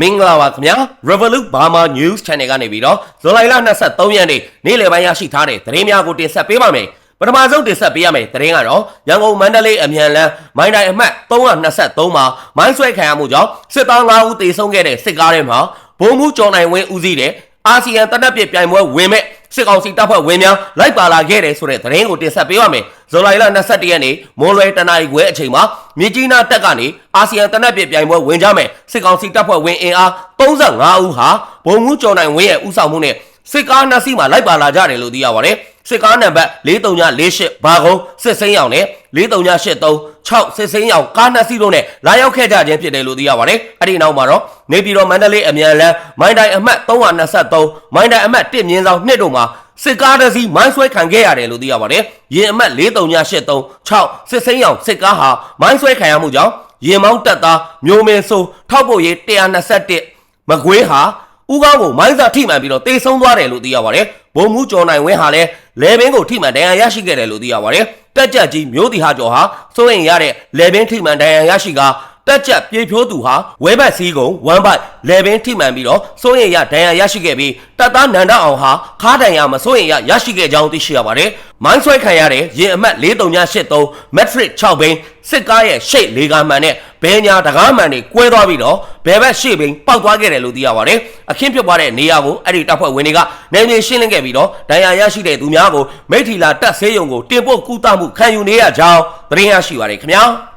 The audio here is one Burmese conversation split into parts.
မင်္ဂလာပါခင်ဗျာ Revolut Burma News Channel ကနေပြီးတော့ဇူလိုင်လ23ရက်နေ့နေ့လယ်ပိုင်းရရှိထားတဲ့သတင်းများကိုတင်ဆက်ပေးပါမယ်ပထမဆုံးတင်ဆက်ပေးရမယ့်သတင်းကတော့ရန်ကုန်မန္တလေးအမြန်လမ်းမိုင်းတိုင်းအမှတ်323မှာမိုင်းဆွဲခံရမှုကြောင့်စစ်သား9ဦးသေဆုံးခဲ့တဲ့စစ်ကားထဲမှာဘုံမှုကျော်နိုင်ဝင်းဦးစီးတဲ့အာဆီယံတနက်ပြပြိုင်ပွဲဝင်မဲ့ စစ်ကောင်စီတပ်ဖွဲ့ဝင်များလိုက်ပါလာခဲ့တယ်ဆိုတဲ့သတင်းကိုတင်ဆက်ပေးပါမယ်ဇူလိုင်လ22ရက်နေ့မိုးလွယ်တနအီခွဲအချိန်မှာမြကြီးနားတက်ကနေအာဆီယံတနက်ပြပြိုင်ပွဲဝင်ကြမယ်စစ်ကောင်စီတပ်ဖွဲ့ဝင်အင်အား35ဦးဟာဘုံမှုကျော်နိုင်ဝင်းရဲ့ဦးဆောင်မှုနဲ့ စစ်ကားနှစ်စီးမှာလိုက်ပါလာကြတယ်လို့သိရပါတယ်စစ်ကားနံပါတ်4348ဘာကုန်းစစ်စိမ်းရောင်နဲ့4383 6စစ်စိမ်းရောင်ကားနှစ်စီးတို့နဲ့လာရောက်ခဲ့ကြခြင်းဖြစ်တယ်လို့သိရပါတယ်အဲ့ဒီနောက်မှာတော့နေပြည်တော်မန္တလေးအမြန်လမ်းမိုင်းတိုင်းအမှတ်323မိုင်းတိုင်းအမှတ်1မြင်းဆောင်2တို့မှာစစ်ကားတစ်စီးမိုင်းဆွဲခံခဲ့ရတယ်လို့သိရပါတယ်ရင်အမှတ်4383 6စစ်စိမ်းရောင်စစ်ကားဟာမိုင်းဆွဲခံရမှုကြောင့်ရင်မောင်းတက်သားမျိုးမင်းဆိုးထောက်ပို့ရေး121မကွေးဟာ ဦးကောင်းကိုမိုင်းစာထိမှန်ပြီးတော့တေဆုံးသွားတယ်လို့သိရပါတယ်။ဘုံမှုကျော်နိုင်ဝင်းဟာလည်းလေဘင်းကိုထိမှန်ဒဏ်ရာရရှိခဲ့တယ်လို့သိရပါတယ်။တက်ကြက်ကြီးမျိုးတီဟာကျော်ဟာစိုးရင်ရတဲ့လေဘင်းထိမှန်ဒဏ်ရာရရှိက တက်ကြက်ပြေဖြိုးသူဟာဝဲဘတ်စည်းကုံဝမ်ဘတ်လေဘင်းထိမှန်ပြီးတော့စိုးရင်ရဒဏ်ရာရရှိခဲ့ပြီးတပ်သားနန္ဒအောင်ဟာခါးဒဏ်ရာမစိုးရင်ရရရှိခဲ့ကြောင်းသိရှိရပါတယ်။မိုင်းဆွဲခံရတဲ့ရင်အမှတ်4383 metric 6ဘိန်းစစ်ကားရဲ့ရှိတ်လေးကားမှန်နဲ့ဘဲညာတကားမှန်တွေကွဲသွားပြီးတော့ဘဲဘက်ရှေ့ဘိန်းပောက်သွားခဲ့တယ်လို့သိရပါတယ်။အခင်းဖြစ်သွားတဲ့နေရာကိုအဲ့ဒီတပ်ဖွဲ့ဝင်တွေကနေမြေရှင်းလင်းခဲ့ပြီးတော့ဒဏ်ရာရရှိတဲ့သူများကိုမိထီလာတပ်ဆေးရုံကိုတင်ပို့ကူတာမှုခံယူနေရကြောင်းသတင်းရရှိပါတယ်ခင်ဗျာ။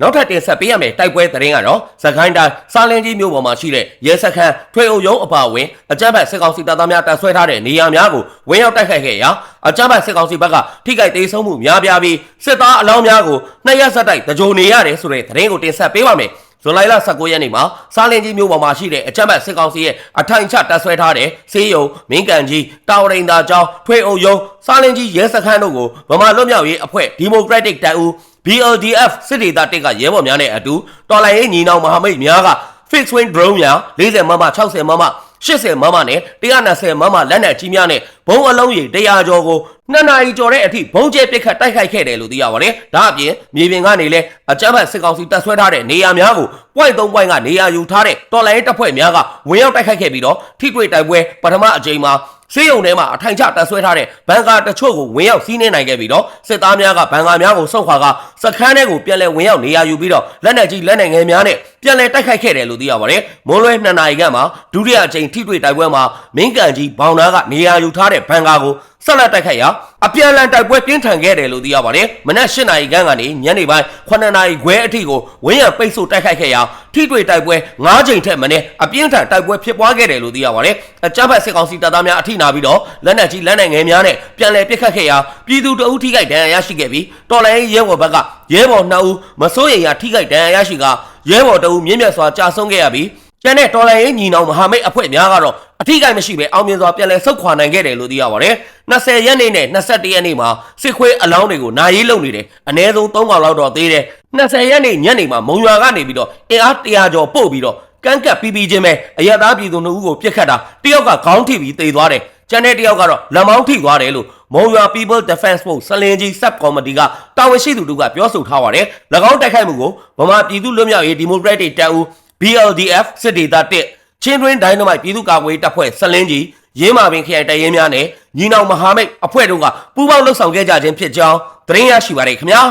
နောက်ထပ်တင်ဆက်ပေးရမယ့်တိုက်ပွဲသတင်းကတော့စကိုင်းတိုင်းစာလင်းကြီးမြို့ပေါ်မှာရှိတဲ့ရဲစခန်းထွေအုပ်ရုံးအပါအဝင်အကြမ်းဖက်စစ်ကောင်စီတပ်သားများတပ်ဆွဲထားတဲ့နေရာများကိုဝင်ရောက်တိုက်ခိုက်ခဲ့ရာအကြမ်းဖက်စစ်ကောင်စီဘက်ကထိခိုက်ဒေဆုံးမှုများပြားပြီးစစ်သားအလောင်းများကိုနှစ်ရက်ဆက်တိုက်တကြိုနေရတယ်ဆိုတဲ့သတင်းကိုတင်ဆက်ပေးပါမယ်ဇူလိုင်လ19ရက်နေ့မှာစာလင်ကြီးမြို့ပေါ်မှာရှိတဲ့အကြမ်းဖက်စစ်ကောင်စီရဲ့အထိုင်ချတပ်ဆွဲထားတဲ့စေးရုံမင်းကန်ကြီးတာဝရိန်သာကျောင်းထွေအုပ်ရုံးစာလင်ကြီးရဲစခန်းတို့ကိုဗမာလွတ်မြောက်ရေးအဖွဲ့ဒီမိုကရက်တစ်တပ်ဦး BLDF စစ်ဒေသတစ်ကရဲဘော်များနဲ့အတူတော်လိုင်းရေးညီနောင်မဟာမိတ်များက fixed wing drone များ40မမ60မမ80မမနဲ့120မမလက်နက်ကြီးများနဲ့ဘုံအလုံးကြီး100ကျော်ကိုနှစ်နာရီကျော်တဲ့အထိဘုံကျဲပစ်ခတ်တိုက်ခိုက်ခဲ့တယ်လို့သိရပါတယ်။ဒါအပြင်မြေပြင်ကနေလည်းအကြမ်းဖက်စစ်ကောင်စီတပ်ဆွဲထားတဲ့နေရာများကို point 3 point ကနေရာယူထားတဲ့တော်လိုင်းရေးတပ်ဖွဲ့များကဝင်ရောက်တိုက်ခိုက်ခဲ့ပြီးတော့ထိတွေ့တိုက်ပွဲပထမအကြိမ်မှာ စေးရုံထဲမှာအထိုင်ချတပ်ဆွဲထားတဲ့ဘန်ကာတချို့ကိုဝင်ရောက်စီးနှင်းနိုင်ခဲ့ပြီးတော့စစ်သားများကဘန်ကာများကိုစုံခွာကစခန်းထဲကိုပြန်လည်ဝင်ရောက်နေရာယူပြီးတော့လက်နက်ကြီးလက်နက်ငယ်များနဲ့ပြန်လည်တိုက်ခိုက်ခဲ့တယ်လို့သိရပါတယ်။မွန်းလွဲ2နာရီခန့်မှာဒုတိယအကြိမ်ထိတွေ့တိုက်ပွဲမှာမင်းကန်ကြီးဘောင်နာကနေရာယူထားတဲ့ဘန်ကာကိုဆက်လက်တိုက်ခိုက်ရာအပြန်လန်တိုက်ပွဲပြင်းထန်ခဲ့တယ်လို့သိရပါတယ်။မနက်၈နာရီခန့်ကနေညနေပိုင်း9နာရီခွဲအထိကိုဝင်းရံပိတ်ဆို့တိုက်ခိုက်ခဲ့ရာထိတွေ့တိုက်ပွဲ9ကြိမ်ထက်မနည်းအပြင်းထန်တိုက်ပွဲဖြစ်ပွားခဲ့တယ်လို့သိရပါတယ်။အကြမ်းဖက်စစ်ကောင်စီတပ်သားများအထိနာပြီးတော့လက်နက်ကြီးလက်နက်ငယ်များနဲ့ပြန်လည်ပစ်ခတ်ခဲ့ရာပြည်သူတအုပ်ထိခိုက်ဒဏ်ရာရရှိခဲ့ပြီးတော်လိုင်းရဲဘော်ဘက်ကရဲဘော်2ဦးမစိုးရိမ်ရာထိခိုက်ဒဏ်ရာရရှိကရဲဘော်တအုပ်မြင့်မြတ်စွာကြာဆုံးခဲ့ရပြီးကျန်တဲ့တော်လိုင်းရေးညီနောင်မဟာမိတ်အဖွဲ့များကတော့အထီးကိုင်းမရှိပဲအောင်မြင်စွာပြန်လည်ဆုတ်ခွာနိုင်ခဲ့တယ်လို့သိရပါတယ်။20ရက်နေ့နဲ့21ရက်နေ့မှာစစ်ခွေးအလောင်းတွေကိုနာရေးလုပ်နေတယ်။အ ਨੇ ဆုံး3កောင်လောက်တော့သေးတယ်။20ရက်နေ့ညနေမှာမုံရွာကနေပြီးတော့အင်အား100ကျော်ပို့ပြီးတော့ကန်းကပ်ပြီးပြီးချင်းပဲအရသာပြည်သူတို့ကိုပြစ်ခတ်တာတယောက်ကခေါင်းထိပြီးသေသွားတယ်။ကျန်တဲ့တယောက်ကတော့လက်မောင်းထိသွားတယ်လို့ မုံရွာ People Defense Force စလင်ကြီး Sub Committee ကတာဝန်ရှိသူတို့ကပြောဆိုထားပါတယ်။၎င်းတိုက်ခိုက်မှုကိုဗမာပြည်သူ့လွတ်မြောက်ရေးဒီမိုကရက်တစ်တပ်ဦး BLDF စစ်ဒေသ1ချင်းတွင်းဒိုင်းနမိုက်ပြည်သူ့ကာကွယ်တပ်ဖွဲ့စလင်းကြီးရင်းမာပင်ခရိုင်တရင်များနဲ့ညီနောင်မဟာမိတ်အဖွဲ့တို့ကပူးပေါင်းလှုပ်ဆောင်ခဲ့ကြခြင်းဖြစ်ကြောင်းသတင်းရရှိပါရခင်ဗျာ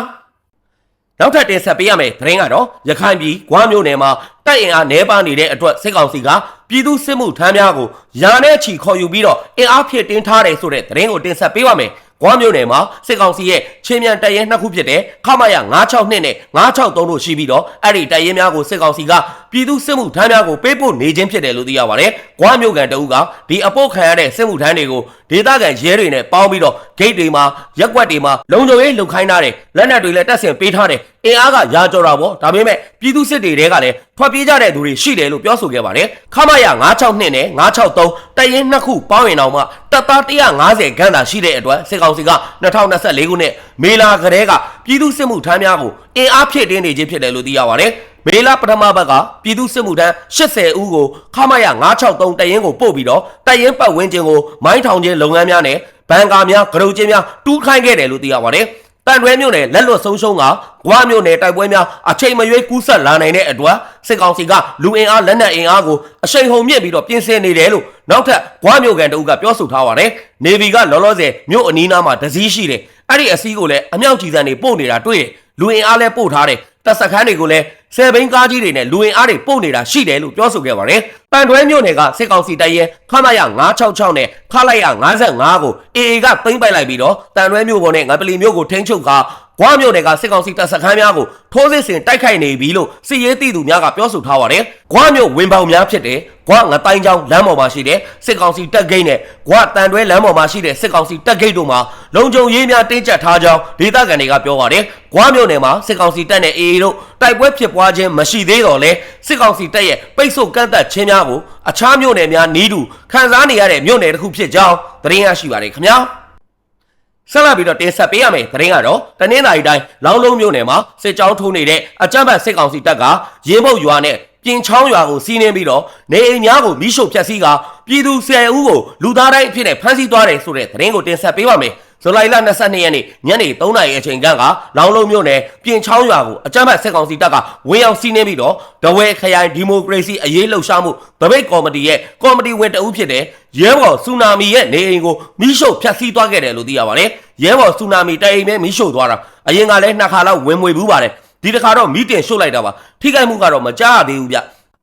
နောက်ထပ်တင်ဆက်ပေးရမယ့်သတင်းကတော့ရခိုင်ပြည်ဂွားမြို့နယ်မှာ တိုက်အင်အားနှဲပါနေတဲ့အတွက်စစ်ကောင်စီကပြည်သူစစ်မှုထမ်းများကိုယာနဲ့ချီခေါ်ယူပြီးတော့အင်အားဖြည့်တင်းထားတယ်ဆိုတဲ့သတင်းကိုတင်ဆက်ပေးပါမယ်ဂွားမြို့နယ်မှာစစ်ကောင်စီရဲ့ချင်းမြန်တပ်ရဲနှစ်ခုဖြစ်တဲ့ခမရ962နဲ့963တို့ရှိပြီးတော့အဲ့ဒီတပ်ရဲများကိုစစ်ကောင်စီကပြည်သူစစ်မှုထမ်းများကိုပေးပို့နေခြင်းဖြစ်တယ်လို့သိရပါတယ်။ဂွားမြို့ကန်တအုပ်ကဒီအပုတ်ခံရတဲ့စစ်မှုထမ်းတွေကိုဒေသခံရဲတွေနဲ့ပေါင်းပြီးတော့ဂိတ်တွေမှာရက်ကွက်တွေမှာလုံခြုံရေးလုံခိုင်းထားတယ်လက်နက်တွေလည်းတပ်ဆင်ပေးထားတယ်အင်အားကရာကြော်တာပေါ့ဒါပေမဲ့ပြည်သူစစ်တွေကလည်းထွက်ပြေးကြတဲ့သူတွေရှိတယ်လို့ပြောဆိုခဲ့ပါတယ်။ခမရ962နဲ့963တပ်ရင်းနှစ်ခုပေါင်းရင်တော့မှတပ်သား150ခန်းသာရှိတဲ့အတွက်စစ်ကောင်စီက2024ခုနှစ်မေလာကလေးက ပြည်သူစစ်မှုထမ်းများကိုအင်အားဖြည့်တင်းနေခြင်းဖြစ်တယ်လို့သိရပါတယ်။မေလာပထမဘက်ကပြည်သူစစ်မှုထမ်း80ဦးကိုခမရ963တပ်ရင်းကိုပို့ပြီးတော့တပ်ရင်းပတ်ဝန်းကျင်ကိုမိုင်းထောင်ခြင်းလုပ်ငန်းများနဲ့ဘန်ကာများဂရုချင်းများတူးခိုင်းခဲ့တယ်လို့သိရပါတယ်။တန်တွဲမြို့နယ်လက်လွတ်ဆုံးရှုံးကဂွားမြို့နယ်တိုက်ပွဲများအချိန်မရွေးကူးဆက်လာနိုင်တဲ့အတွက်စစ်ကောင်စီကလူအင်အားလက်နက်အင်အားကိုအရှိန်ဟုန်မြင့်ပြီးတော့ပြင်ဆင်နေတယ်လို့နောက်ထပ်ဂွားမြို့ကန်တအုပ်ကပြောဆိုထားပါတယ်။နေဗီကလောလောဆယ်မြို့အနီးနားမှာဒစည်းရှိတယ်။ အဲ့ဒီအစည်းကိုလည်းအမြောက်ကြီးစံတွေပို့နေတာတွေ့တယ်။လူအင်အားလည်းပို့ထားတယ်။တပ်စခန်းတွေကိုလည်းဆယ်ဘိန်းကားကြီးတွေနဲ့လူဝင်အားတွေပို့နေတာရှိတယ်လို့ပြောဆိုခဲ့ပါတယ်။ပန်တွဲမြို့နယ်ကစစ်ကောင်စီတပ်ရဲခမရ966နဲ့ခလိုက်ရ55ကို AA ကသိမ်းပိုက်လိုက်ပြီးတော့တန်တွဲမြို့ပေါ်နဲ့ငပလီမြို့ကိုထိန်းချုပ်က ဂွားမြို့နယ်ကစစ်ကောင်စီတပ်စခန်းများကိုထိုးစစ်ဆင်တိုက်ခိုက်နေပြီလို့စစ်ရေးတီသူများကပြောဆိုထားပါတယ်။ဂွားမြို့ဝင်ပေါင်များဖြစ်တဲ့ဂွားငတိုင်းချောင်းလမ်းပေါ်မှာရှိတဲ့စစ်ကောင်စီတပ်ဂိတ်နဲ့ဂွားတန်တွဲလမ်းပေါ်မှာရှိတဲ့စစ်ကောင်စီတပ်ဂိတ်တို့မှာလုံခြုံရေးများတင်းကျပ်ထားကြောင်းဒေသခံတွေကပြောပါတယ်။ဂွားမြို့နယ်မှာစစ်ကောင်စီတပ်နဲ့ AA တို့တိုက်ပွဲဖြစ်ပွားခြင်းမရှိသေးတော့လဲစစ်ကောင်စီတပ်ရဲ့ပိတ်ဆို့ကန့်သက်ခြင်းများကိုအခြားမြို့နယ်များနီးတူခံစားနေရတဲ့မြို့နယ်တစ်ခုဖြစ်ကြောင်းသတင်းရရှိပါတယ်ခင်ဗျာ။ ဆက်လက်ပြီးတော့တင်ဆက်ပေးရမယ်သတင်းကတော့တနင်္လာရီတိုင်းလောင်းလုံးမြို့နယ်မှာစစ်ကြောင်းထိုးနေတဲ့အကြမ်းဖက်စစ်ကောင်စီတပ်ကရင်းပုတ်ရွာနဲ့ပြင်ချောင်းရွာကိုစီးနှင်းပြီးတော့နေအိမ်များကိုမိရှို့ဖျက်ဆီးကပြည်သူ၁၀ဦးကိုလူသားတိုင်းအဖြစ်နဲ့ဖမ်းဆီးသွားတယ်ဆိုတဲ့သတင်းကိုတင်ဆက်ပေးပါမယ် ဇူလိုင်လ22ရက်နေ့ညနေ3နာရီအချိန်ကလောင်းလုံးမြို့နယ်ပြင်ချောင်းရွာကိုအကြမ်းဖက်စစ်ကောင်စီတပ်ကဝင်ရောက်စီးနှင်းပြီးတော့ဒဝဲခရိုင်ဒီမိုကရေစီအရေးလှုပ်ရှားမှုဗပိတ်ကော်မတီရဲ့ကော်မတီဝင်တအုပ်ဖြစ်တဲ့ရဲဘော်ဆူနာမီရဲ့နေအိမ်ကိုမိရှို့ဖျက်ဆီးသွားခဲ့တယ်လို့သိရပါတယ်ရဲဘော်ဆူနာမီတအိမ်ပဲမိရှို့သွားတာအရင်ကလည်းနှစ်ခါလောက်ဝင်မွေဘူးပါတယ်ဒီတစ်ခါတော့မိတင်ရှို့လိုက်တာပါထိခိုက်မှုကတော့မကြားရသေးဘူးဗျ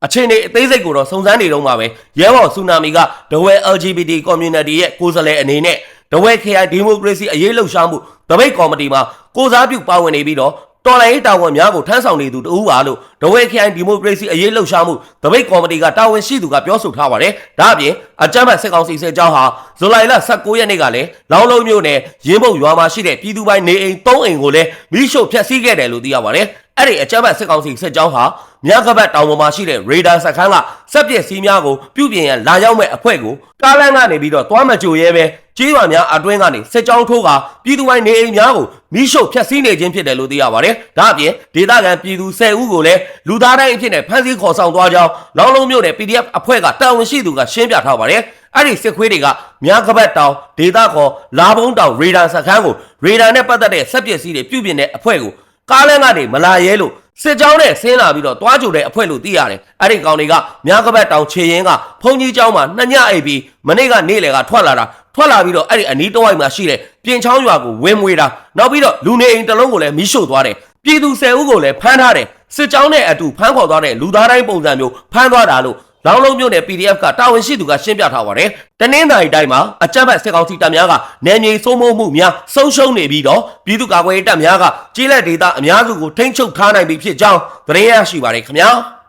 အချင်းတွေအသေးစိတ်ကိုတော့စုံစမ်းနေတော့မှာပဲရဲဘော်ဆူနာမီကဒဝဲ LGBT community ရဲ့ကိုယ်စားလှယ်အနေနဲ့ ဒဝဲ KI ဒီမိုကရေစီအရေးလှုပ်ရှားမှုတပိတ်ကော်မတီမှာကိုစားပြုပါဝင်နေပြီးတော့တော်လိုင်းရေးတာဝန်များကိုထမ်းဆောင်နေသူတဦးပါလို့ ဒဝဲ KI ဒီမိုကရေစီအရေးလှုပ်ရှားမှုတပိတ်ကော်မတီကတာဝန်ရှိသူကပြောဆိုထားပါတယ်။ဒါအပြင်အကြမ်းဖက်စစ်ကောင်စီစစ်ကြောင်းဟာဇူလိုင်လ19ရက်နေ့ကလည်းလောင်းလုံးမြို့နယ်ရင်းပုတ်ရွာမှာရှိတဲ့ပြည်သူပိုင်းနေအိမ်3အိမ်ကိုလည်းမိရှို့ဖျက်ဆီးခဲ့တယ်လို့သိရပါတယ်။အဲ့ဒီအကြမ်းဖက်စစ်ကောင်စီစစ်ကြောင်းဟာမြကဘတ်တောင်ပေါ်မှာရှိတဲ့ရေဒါစခန်းကစက်ပစ္စည်းများကိုပြုပြင်ရန်လာရောက်မဲ့အဖွဲ့ကိုကားလမ်းကနေပြီးတော့တွားမကြိုရဲပဲကြေးရွာများအတွင်းကနေစစ်ကြောင်းထိုးကပြည်သူပိုင်းနေအိမ်များကိုမိရှို့ဖျက်ဆီးနေခြင်းဖြစ်တယ်လို့သိရပါတယ်။ဒါအပြင်ဒေသခံပြည်သူ10ဦးကိုလည်းလူသားတိုင်းအဖြစ်နဲ့ဖမ်းဆီးခေါ်ဆောင်သွားကြောင်းလောင်းလုံးမြို့နယ် PDF အဖွဲ့ကတာဝန်ရှိသူကရှင်းပြထားပါတယ်။အဲ့ဒီစစ်ခွေးတွေကမြကဘတ်တောင်ဒေသခေါ်လာဘုံတောင်ရေဒါစခန်းကိုရေဒါနဲ့ပတ်သက်တဲ့စက်ပစ္စည်းတွေပြုပြင်တဲ့အဖွဲ့ကိုကားလမ်းကနေမလာရဲလို့စစ်ကြောင်းနဲ့ဆင်းလာပြီးတော့တွားကြိုတဲ့အဖွဲ့လို့သိရတယ်။အဲ့ဒီကောင်တွေကမြကဘတ်တောင်ခြေရင်ကဖုန်ကြီးเจ้าမှာနှစ်ညအိပ်ပြီးမနေ့ကနေလေကထွက်လာတာထွက်လာပြီးတော့အဲ့ဒီအနီးတစ်ဝိုက်မှာရှိတဲ့ပြင်ချောင်းရွာကိုဝင်းမွေတာနောက်ပြီးတော့လူနေအိမ်တစ်လုံးကိုလည်းမီးရှို့သွားတယ်။ပြည်သူ၁၀ဦးကိုလည်းဖမ်းထားတယ်။ စစ်ကြောင်းနဲ့အတူဖမ်းခေါ်သွားတဲ့လူသားတိုင်းပုံစံမျိုးဖမ်းသွားတာလို့လောင်းလုံးမြို့နယ် PDF ကတာဝန်ရှိသူကရှင်းပြထားပါတယ်။တနင်္သာရီတိုင်းမှာအကြမ်းဖက်စစ်ကောင်စီတပ်များကနယ်မြေစိုးမိုးမှုများဆုံးရှုံးနေပြီးတော့ပြည်သူ့ကာကွယ်ရေးတပ်များကကြီးလက်ဒေသအများစုကိုထိန်းချုပ်ထားနိုင်ပြီဖြစ်ကြောင်းသတင်းရရှိပါတယ်ခင်ဗျာ။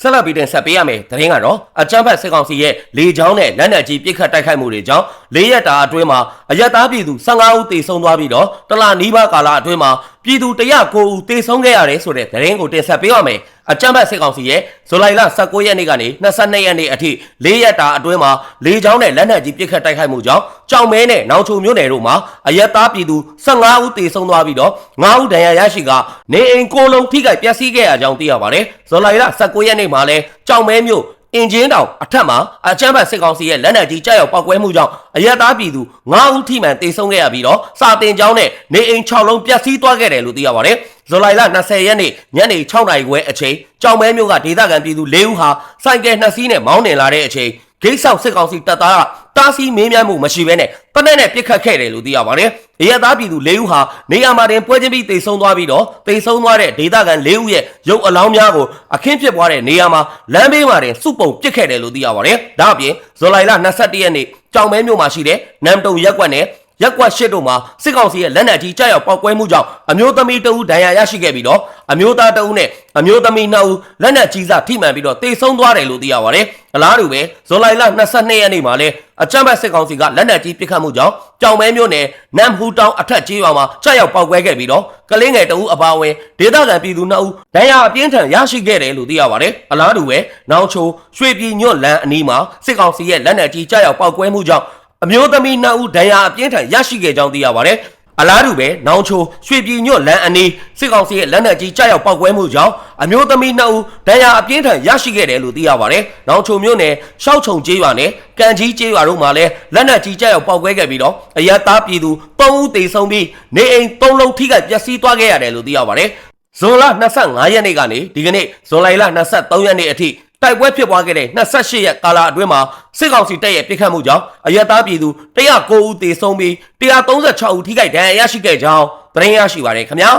ဆက်လက်ပြီးတင်ဆက်ပေးရမယ်သတင်းကတော့အကြမ်းဖက်စစ်ကောင်စီရဲ့လေကြောင်းနဲ့လက်နက်ကြီးပစ်ခတ်တိုက်ခိုက်မှုတွေကြောင့်၄ရက်တာအတွင်းမှာအရက်သားပြည်သူ15ဦးသေဆုံးသွားပြီးတော့တလနီးပါးကာလအတွင်းမှာပြည်သူ109ဦးသေဆုံးခဲ့ရတယ်ဆိုတဲ့သတင်းကိုတင်ဆက်ပေးရမယ် အကြမ်းဖက်စစ်ကောင်စီရဲ့ဇူလိုင်လ19ရက်နေ့ကနေ22ရက်နေ့အထိ၄ရက်တာအတွင်းမှာလေကြောင်းနဲ့လက်နက်ကြီးပစ်ခတ်တိုက်ခိုက်မှုကြောင့်ကြောင်မဲနဲ့နောင်ချုံမြို့နယ်တို့မှာအရက်သားပြည်သူ15ဦးသေဆုံးသွားပြီးတော့9ဦးဒဏ်ရာရရှိကနေအိမ်ကိုလုံးထိခိုက်ပျက်စီးခဲ့ရကြောင်းသိရပါတယ်ဇူလိုင်လ19ရက်နေ့မှာလဲကြောင်မဲမြို့ အင်ဂျင်တောင်အထက်မှာအချမ်းဘတ်စစ်ကောင်စီရဲ့လက်နက်ကြီးကြောက်ရောက်ပောက်ကွဲမှုကြောင့်အရက်သားပြည်သူ9ဦးထိမှန်တေဆုံးခဲ့ရပြီးတော့စာတင်ကျောင်းနဲ့နေအိမ်6လုံးပျက်စီးသွားခဲ့တယ်လို့သိရပါတယ်။ဇူလိုင်လ20ရက်နေ့ညနေ6နာရီခွဲအချိန်ကြောင်မဲမြို့ကဒေသခံပြည်သူ၄ဦးဟာစိုက်ကယ်နှစ်စီးနဲ့မောင်းနှင်လာတဲ့အချိန် ဂိတ်ဆောင်စစ်ကောင်စီတပ်သားကတားဆီးမေးမြန်းမှုမရှိဘဲနဲ့တနက်နဲ့ပြစ်ခတ်ခဲ့တယ်လို့သိရပါတယ်။ရဲသားပြည်သူ၄ဦးဟာနေရာမှာတင်ပွဲချင်းပြီးတိတ်ဆုံးသွားပြီးတော့တိတ်ဆုံးသွားတဲ့ဒေသခံ၄ဦးရဲ့ရုပ်အလောင်းများကိုအခင်းဖြစ်ပွားတဲ့နေရာမှာလမ်းဘေးမှာတင်စုပုံပစ်ခဲ့တယ်လို့သိရပါတယ်။ဒါအပြင်ဇူလိုင်လ22ရက်နေ့ကြောင်မဲမြို့မှာရှိတဲ့နမ်တုံရက်ကွက်နဲ့ ရက်ကွက်ရှစ်တို့မှာစစ်ကောင်စီရဲ့လက်နက်ကြီးကြောက်ရောက်ပောက်ကွဲမှုကြောင့်အမျိုးသမီးတဦးဒဏ်ရာရရှိခဲ့ပြီးတော့အမျိုးသားတဦးနဲ့အမျိုးသမီးနှစ်ဦးလက်နက်ကြီးစားထိမှန်ပြီးတော့တေဆုံးသွားတယ်လို့သိရပါတယ်။အလားတူပဲဇွန်လလ22ရက်နေ့မှာလည်းအကြမ်းဖက်စစ်ကောင်စီကလက်နက်ကြီးပစ်ခတ်မှုကြောင့်ကြောင်မဲမြို့နယ်နမ်ဟူတောင်အထက်ကြီးရွာမှာကြောက်ရောက်ပောက်ကွဲခဲ့ပြီးတော့ကလင်းငယ်တဦးအပါအဝင်ဒေသခံပြည်သူနှစ်ဦးဒဏ်ရာအပြင်းထန်ရရှိခဲ့တယ်လို့သိရပါတယ်။အလားတူပဲနောင်ချိုရွှေပြည်ညွတ်လန်းအနီးမှာစစ်ကောင်စီရဲ့လက်နက်ကြီးကြောက်ရောက်ပောက်ကွဲမှုကြောင့် အမျိုးသမီးနှစ်ဦးဒဏ်ရာအပြင်းထန်ရရှိခဲ့ကြောင်းသိရပါတယ်။အလားတူပဲနောင်ချိုရွှေပြည်ညွတ်လမ်းအနီးစစ်ကောင်စီရဲ့လက်နက်ကြီးကြားရောက်ပောက်ကွဲမှုကြောင့်အမျိုးသမီးနှစ်ဦးဒဏ်ရာအပြင်းထန်ရရှိခဲ့တယ်လို့သိရပါတယ်။နောင်ချိုမြို့နယ်ရှောက်ချုံကျေးရွာနဲ့ကံကြီးကျေးရွာတို့မှာလည်းလက်နက်ကြီးကြားရောက်ပောက်ကွဲခဲ့ပြီးတော့အရသားပြည်သူ၃ဦးသေဆုံးပြီးနေအိမ်၃လုံးထိခိုက်ပျက်စီးသွားခဲ့ရတယ်လို့သိရပါတယ်။ဇွန်လ25ရက်နေ့ကနေဒီကနေ့ဇွန်လ23ရက်နေ့အထိ တိုက်ပွဲဖြစ်ပွားခဲ့တဲ့28ရက်ကာလအတွင်းမှာစစ်ကောင်စီတပ်ရဲ့ပစ်ခတ်မှုကြောင့်အရက်သားပြည်သူ109ဦးသေဆုံးပြီး136ဦးထိခိုက်ဒဏ်ရာရရှိခဲ့ကြောင်းသတင်းရရှိပါရခင်ဗျာ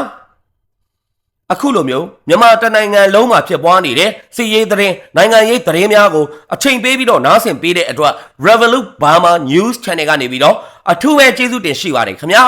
အခုလိုမျိုးမြန်မာတနိုင်ငံလုံးမှာဖြစ်ပွားနေတဲ့စီရေးသတင်းနိုင်ငံရေးသတင်းများကိုအချိန်ပေးပြီးတော့နားဆင်ပေးတဲ့အတွက် Revolut Burma News Channel ကနေပြီးတော့အထူးပဲကျေးဇူးတင်ရှိပါတယ်ခင်ဗျာ